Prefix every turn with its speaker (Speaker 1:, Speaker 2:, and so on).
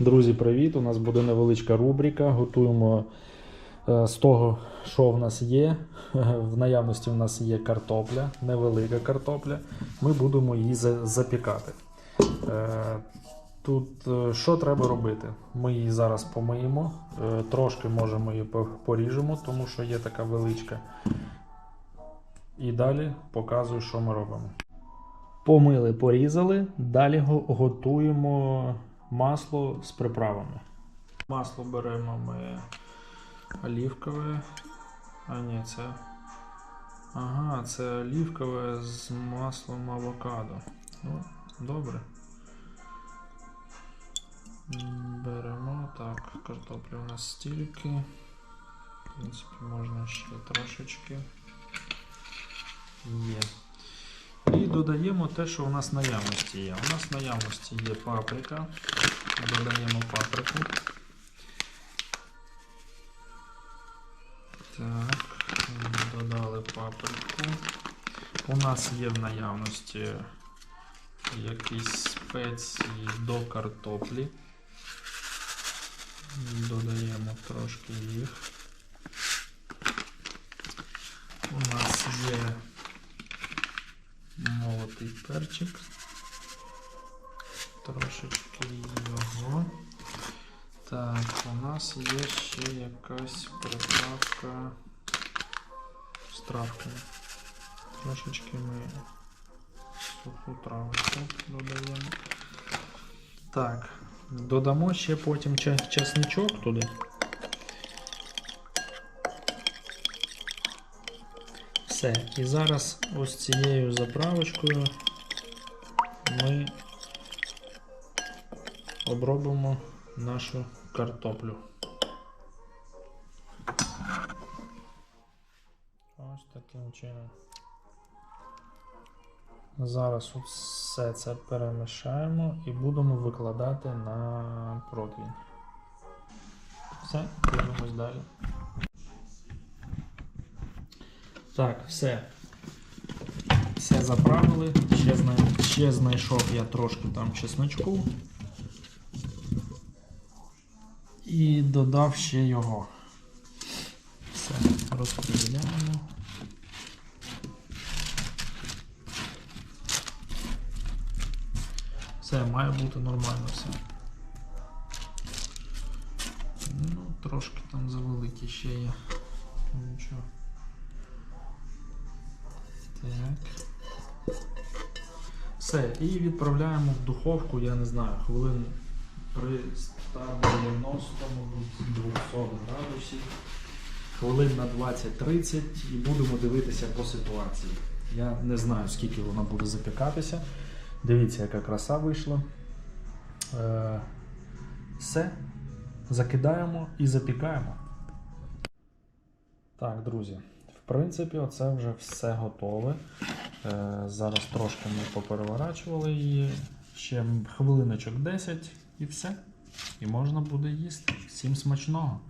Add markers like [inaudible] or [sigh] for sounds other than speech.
Speaker 1: Друзі, привіт! У нас буде невеличка рубрика. Готуємо е, з того, що в нас є. [laughs] В наявності в нас є картопля, невелика картопля. Ми будемо її запікати. Е, Тут е, що треба робити? Ми її зараз помиємо, трошки можемо її поріжемо, тому що є така величка. І далі показую, що ми робимо. Помили, порізали. Далі готуємо масло з приправами. Масло беремо ми олівкове. А ні, це. Ага, це олівкове з маслом авокадо. Ну, добре. Беремо так, картоплі у нас стільки. В принципі, можна ще трошечки. Є. Додаємо те, що у нас наявності є. У нас в наявності є паприка. Додаємо паприку. Так, додали паприку. У нас є в наявності якісь спеції до картоплі. Додаємо трошки їх. молотий перчик. Трошечки його. Так, у нас є ще якась приправка з травками. Трошечки ми суху травочку додаємо. Так, додамо ще потім ча- часничок туди. Все. І зараз ось цією заправочкою ми обробимо нашу картоплю. Ось таким чином. Зараз все це перемішаємо і будемо викладати на противень. Все, дивимось далі. Так, все. Все заправили. Ще, зна... ще знайшов я трошки там чесночку. І додав ще його. Все, розподіляємо. Все, має бути нормально все. Ну, трошки там завеликі ще є. Ну, Нічого. Так. Все, і відправляємо в духовку, я не знаю, хвилин при 190 200 градусів. Хвилин на 20-30 і будемо дивитися по ситуації. Я не знаю, скільки вона буде запікатися. Дивіться, яка краса вийшла. Е, все. Закидаємо і запікаємо. Так, друзі. Принципі, оце вже все готове. Е, зараз трошки ми попереворачували її. Ще хвилиночок 10 і все. І можна буде їсти. Всім смачного!